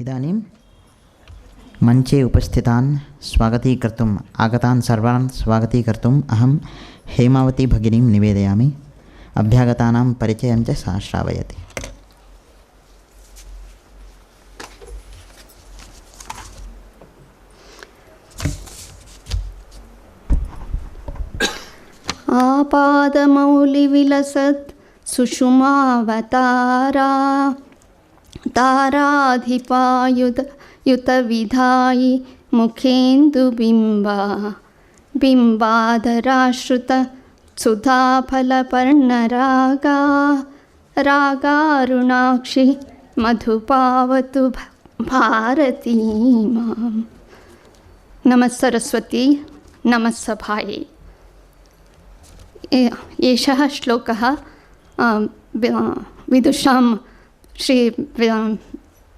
इदानीं मञ्चे उपस्थितान् स्वागतीकर्तुम् आगतान् सर्वान् स्वागतीकर्तुम् अहं हेमावती भगिनीं निवेदयामि। अभ्यागतानां परिचयं च सा श्रावयति। आपादमौलिविलसत् सुषुमावतारा। ताराधिपायुध युतविधायि मुखेन्दुबिम्बा बिम्बाधराश्रुत सुधाफलपर्णरागा। रागारुणाक्षि मधुपावतु भ- भारती माम्। नमः सरस्वती नमः सभायै। ए- एषः श्लोकः विदुषां श्री वि-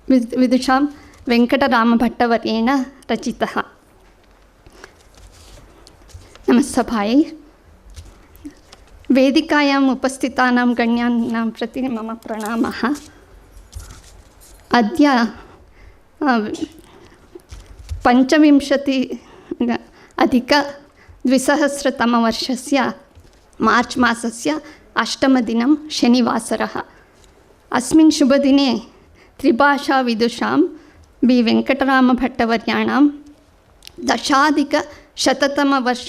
वि- विदुषां वेङ्कटरामभट्टवर्येण रचितः नमस्सभायै वेदिकायाम् उपस्थितानां गण्यानां प्रति मम प्रणामः अद्य आ, पञ्चविंशति अधिकद्विसहस्रतमवर्षस्य मार्च् मासस्य अष्टमदिनं शनिवासरः अस्मिन् शुभदिने त्रिभाषाविदुषां बि वेङ्कटरामभट्टवर्याणां दशाधिकशततमवर्ष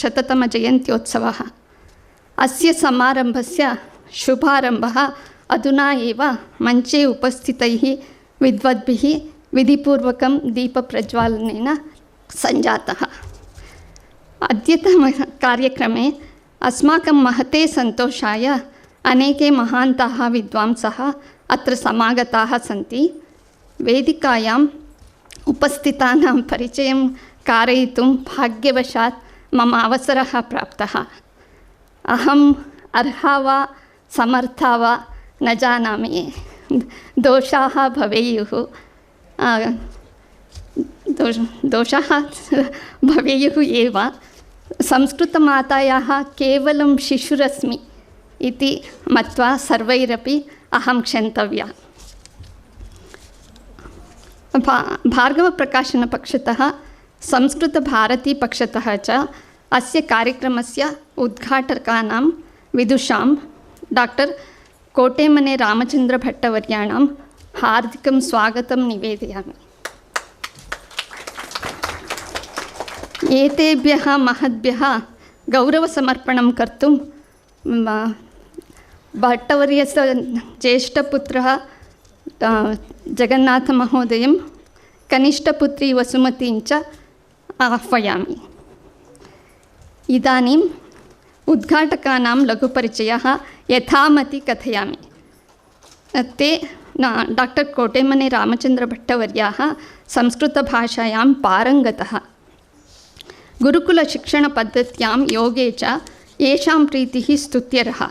शततमजयन्त्योत्सवः अस्य समारम्भस्य शुभारम्भः अधुना एव मञ्चे उपस्थितैः विद्वद्भिः विधिपूर्वकं दीपप्रज्वालनेन सञ्जातः अद्यतनकार्यक्रमे अस्माकं महते सन्तोषाय अनेके महान्ताः विद्वांसः अत्र समागताः सन्ति। वेदिकायाम् उपस्थितानां परिचयं कारयितुं भाग्यवशात् मम अवसरः प्राप्तः। अहम् अर्हा वा, समर्था वा, न जानामि। दोषाः भवेयुः। दोष, दोषाः भवेयुः एव। संस्कृतमातायाः केवलं शिशुरस्मि। इति मत्वा सर्वैरपि अहं क्षन्तव्या। भा, भार्गवप्रकाशनपक्षतः, संस्कृतभारतीपक्षतः च अस्य कार्यक्रमस्य उद्घाटकानां विदुषां डाक्टर् कोटेमने रामचन्द्रभट्टवर्याणां हार्दिकं स्वागतं निवेदयामि। एतेभ्यः महद्भ्यः गौरवसमर्पणं कर्तुं भट्टवर्यस्य ज्येष्ठपुत्रः अ, जगन्नाथमहोदयं कनिष्ठपुत्री वसुमतीं च आह्वयामि इदानीम् उद्घाटकानां लघुपरिचयः यथामति कथयामि ते न- डाक्टर् कोटेमने रामचन्द्रभट्टवर्याः संस्कृतभाषायां पारङ्गतः गुरुकुलशिक्षणपद्धत्यां योगे च येषां प्रीतिः स्तुत्यर्हा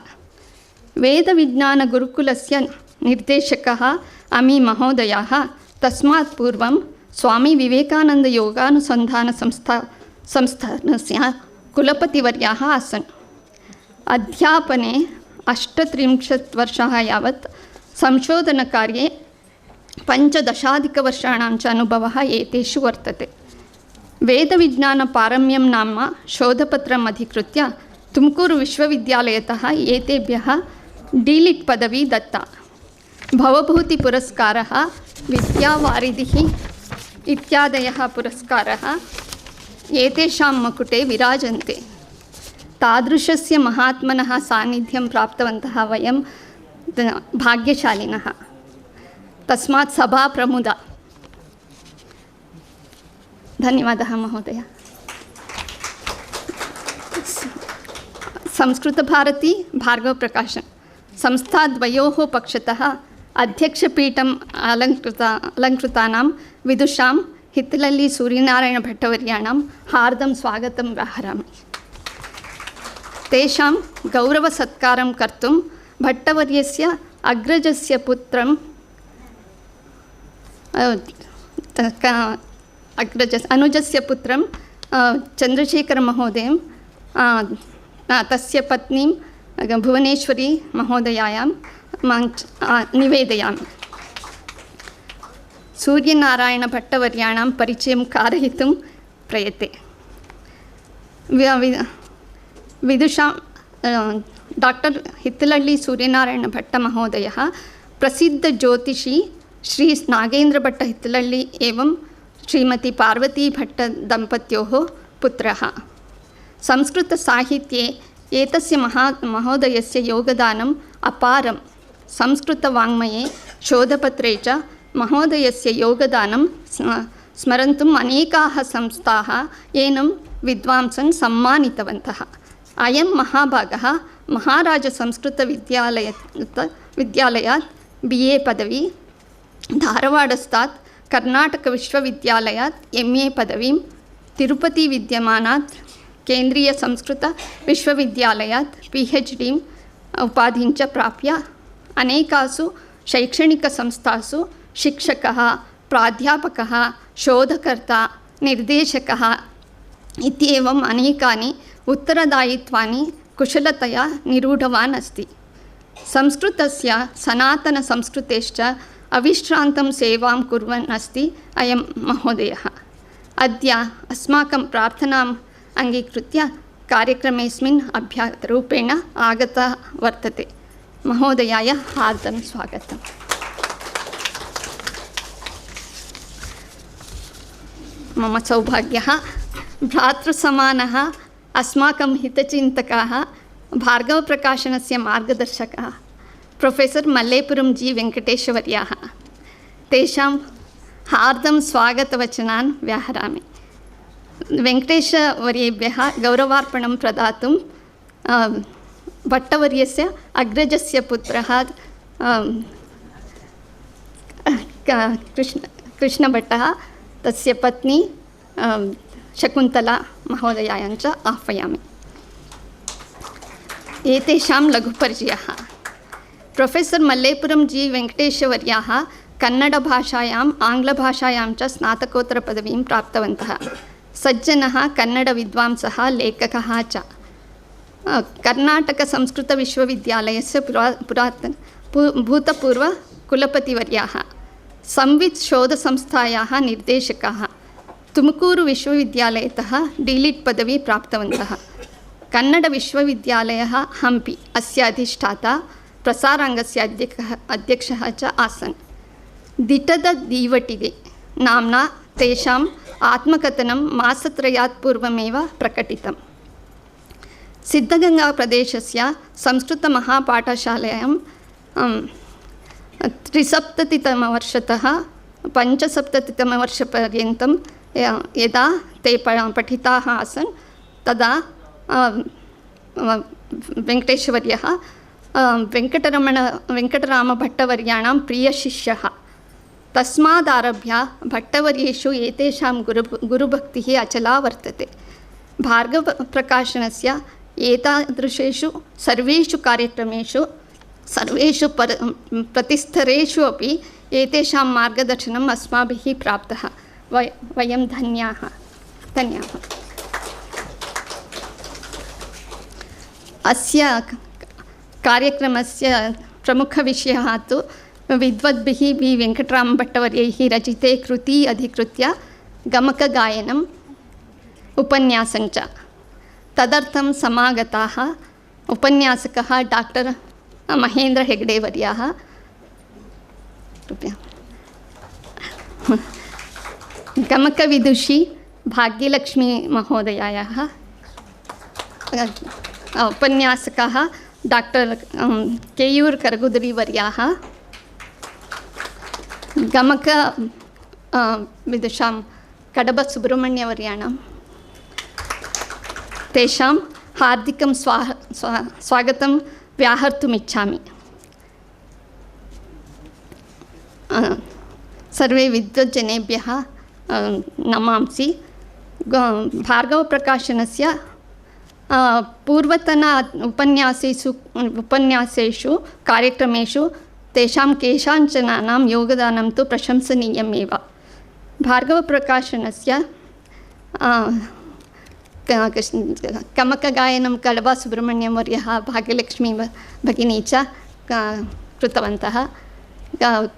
वेदविज्ञानगुरुकुलस्य निर्देशकः अमी महोदयः तस्मात् पूर्वं स्वामी विवेकानन्दयोगानुसन्धानसंस्था संस्थानस्य कुलपतिवर्याः आसन् अध्यापने अष्टत्रिंशत् वर्षाः यावत् संशोधनकार्ये पञ्चदशाधिकवर्षाणां च अनुभवः एतेषु वर्तते वेदविज्ञानपारम्यं नाम शोधपत्रम् अधिकृत्य तुमकूरुविश्वविद्यालयतः एतेभ्यः डीलिट् पदवी दत्ता। भवभूतिपुरस्कारः, विद्यावारिधिः इत्यादयः पुरस्कारः एतेषां मकुटे विराजन्ते। तादृशस्य महात्मनः सान्निध्यं प्राप्तवन्तः वयं भाग्यशालिनः। तस्मात् सभा प्रमुदा। धन्यवादः महोदय। संस्कृतभारती भार्गवप्रकाशन्। संस्थाद्वयोः पक्षतः अध्यक्षपीठम् अलङ्कृता अलङ्कृतानां विदुषां हित्लल्ली सूर्यनारायणभट्टवर्याणां हार्दं स्वागतं व्याहरामि तेषां गौरवसत्कारं कर्तुं भट्टवर्यस्य अग्रजस्य पुत्रं अ, त- क- अग्रज अनुजस्य पुत्रं अ, चन्द्रशेखरमहोदयं अ, अ, तस्य पत्नीं अ, भुवनेश्वरी महोदयायां मञ्च अ, निवेदयामि सूर्यनारायणभट्टवर्याणां परिचयं कारयितुं प्रयते वि- वि- विदुषां डाक्टर् हित्तलल्लि सूर्यनारायणभट्टमहोदयः प्रसिद्धज्योतिषी श्री नागेन्द्रभट्ट हित्तलल्लि एवं श्रीमती पार्वतीभट्टदम्पत्योः पुत्रः संस्कृतसाहित्ये एतस्य महा महोदयस्य योगदानम् अपारं संस्कृतवाङ्मये शोधपत्रे च महोदयस्य योगदानं स्म- स्मरन्तुम् अनेकाः संस्थाः एनं विद्वांसन् सम्मानितवन्तः अयं महाभागः महाराजसंस्कृतविद्यालयत विद्यालयात् बि ए पदवी धारवाडस्थात् कर्नाटकविश्वविद्यालयात् एम् ए पदवीं तिरुपतिविद्यमानात् केन्द्रीयसंस्कृतविश्वविद्यालयात् पि हेच् डीम् उपाधिं च प्राप्य अनेकासु शैक्षणिकसंस्थासु शिक्षकः प्राध्यापकः शोधकर्ता निर्देशकः इत्येवम् अनेकानि उत्तरदायित्वानि कुशलतया निरूढवान् अस्ति संस्कृतस्य सनातनसंस्कृतेश्च अविश्रान्तं सेवां कुर्वन् अस्ति अयं महोदयः अद्य अस्माकं प्रार्थनाम् अङ्गीकृत्य कार्यक्रमेऽस्मिन् अभ्यागतरूपेण आगता वर्तते महोदयाय हार्दं स्वागतम् मम सौभाग्यः भ्रातृसमानः अस्माकं हितचिन्तकाः भार्गवप्रकाशनस्य मार्गदर्शकः प्रोफेसर् मल्लेपुरं जी वेङ्कटेश्वर्याः तेषां हार्दं स्वागतवचनान् व्याहरामि वेङ्कटेशवर्येभ्यः गौरवार्पणं प्रदातुं भट्टवर्यस्य अग्रजस्य पुत्रः कृष्ण, कृष्णभट्टः, तस्य पत्नी शकुन्तला महोदयाञ्च आह्वयामि। एतेषां लघुपरिचयः। प्रोफेसर् मल्लेपुरं जी. वेङ्कटेशवर्याः कन्नडभाषायाम्, आङ्ग्लभाषायां च स्नातकोत्तरपदवीं प्राप्तवन्तः। सज्जनः कन्नडविद्वांसः लेखकः च अ, कर्नाटकसंस्कृतविश्वविद्यालयस्य पुरा पुरातन पू भूतपूर्वकुलपतिवर्याः संवित् शोधसंस्थायाः निर्देशकाः तुमकूरुविश्वविद्यालयतः डीलिट् पदवी प्राप्तवन्तः कन्नडविश्वविद्यालयः हम्पि अस्य अधिष्ठाता प्रसाराङ्गस्य अध्यक्षः अध्यक्षः च आसन् दिटद दीवटिगे नाम्ना तेषाम् आत्मकथनं मासत्रयात् पूर्वमेव प्रकटितम् सिद्धगङ्गाप्रदेशस्य संस्कृतमहापाठशालायां अं, त्रिसप्ततितमवर्षतः पञ्चसप्ततितमवर्षपर्यन्तं य- यदा ते प पठिताः आसन् तदा अं, व- वेङ्कटेश्वर्यः अं, वेङ्कटरमण वेङ्कटरामभट्टवर्याणां प्रियशिष्यः ತಸ್ಮಾದಾರಭ್ಯ ಭಟ್ಟವರ್ಯೇಶು ಏತೇಷಾಂ ಗುರು ಗುರುಭಕ್ತಿ ಅಚಲಾ ವರ್ತತೆ. ಭಾರ್ಗವ ಭಾರ್ಗವಪ್ರಕಾಶನಸ್ಯ ಏತಾದೃಶೇಷು ಸರ್ವೇಷು ಕಾರ್ಯಕ್ರಮೇಶು ಸರ್ವೇಷು ಪರ ಪ್ರತಿಸ್ತರೇಷು ಅಪಿ ಏತಾಂ ಮಾರ್ಗದರ್ಶನ ಅಸ್ಮಾಭಿಃ ಪ್ರಾಪ್ತಃ. ವಯ ವಯಂ ಧನ್ಯಾಃ ಧನ್ಯಾಃ ಅಸ್ಯ ಕಾರ್ಯಕ್ರಮಸ್ಯ ಪ್ರಮುಖವಿಷಯः तु विद्वद्भिः वि वेङ्कटरामभट्टवर्यैः रचिते कृती अधिकृत्य गमकगायनम् उपन्यासञ्च तदर्थं समागताः उपन्यासकः डाक्टर् महेन्द्र गमकविदुषी भाग्यलक्ष्मी महोदयायाः। उपन्यासकः डाक्टर् केयूर् करगुदरिवर्याः। ಗಮಕ ವಿದುಷಾಂ ಕಡಬ ಸುಬ್ರಹ್ಮಣ್ಯವರ್ಯಾಣಂ తేషాం హార్దికం స్వాహ స్వాగతం వ్యాహర్తుమిచ్చామి. సర్వే విద్వజ్జనేభ్య నమాంసి. భార్గవ భార్గవప్రకాశనస్య పూర్వతన ఉపన్యాసేషు ఉపన్యాసేషు కార్యక్రమేషు तेषां केषाञ्चनानां योगदानं तु प्रशंसनीयमेव। भार्गवप्रकाशनस्य कमकगायनं कळवा सुब्रह्मण्यं वर्यः भाग्यलक्ष्मी भगिनी च कृतवन्तः। क-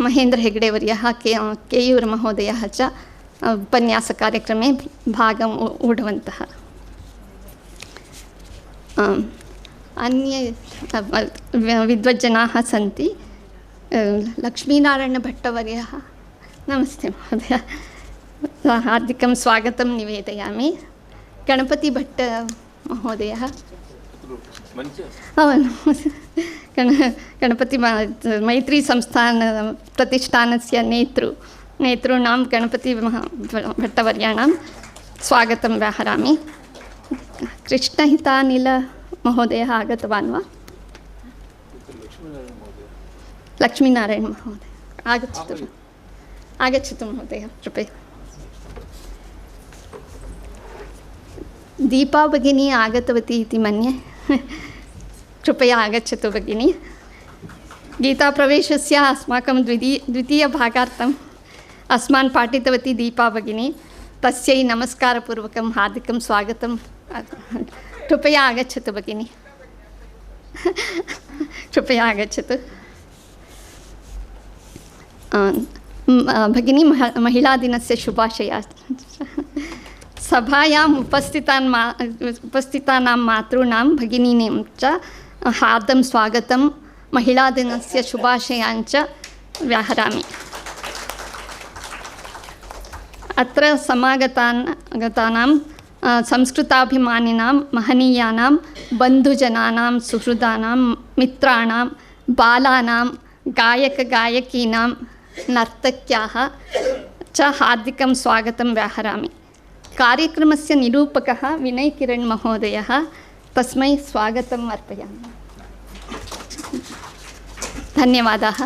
महेन्द्र हेगडेवर्यः के केयूरमहोदयः च उपन्यासकार्यक्रमे भागम् ऊढवन्तः। अन्ये विद्वज्जनाः सन्ति लक्ष्मीनारायणभट्टवर्यः नमस्ते महोदय हार्दिकं स्वागतं निवेदयामि गणपतिभट्टमहोदयः गण गणपति मैत्रीसंस्थान प्रतिष्ठानस्य नेतृ नेतॄणां गणपतिमहा भट्टवर्याणां स्वागतं व्याहरामि कृष्णहितानिल कृष्णहितानिलमहोदयः आगतवान् वा लक्ष्मीनारायणमहोदय आगच्छतु आगच्छतु महोदय कृपया दीपा भगिनी आगतवती इति मन्ये कृपया आगच्छतु भगिनी गीताप्रवेशस्य अस्माकं द्वितीय द्वितीयभागार्थम् अस्मान् पाठितवती दीपा भगिनी तस्यै नमस्कारपूर्वकं हार्दिकं स्वागतं कृपया आगच्छतु भगिनी। कृपया अ, भगिनी मह महिलादिनस्य शुभाशयाः। सभायाम् उपस्थितान् मा उपस्थितानां मातॄणां भगिनीनां च हार्दं स्वागतं। महिलादिनस्य शुभाशयान् च व्याहरामि। अत्र समागतान् गतानां संस्कृताभिमानिनां महनीयानां बन्धुजनानां सुहृदानां मित्राणां बालानां गायकगायकीनां नर्तक्याः च हार्दिकं स्वागतं व्याहरामि कार्यक्रमस्य निरूपकः विनयकिरण् महोदयः तस्मै स्वागतम् अर्पयामि धन्यवादाः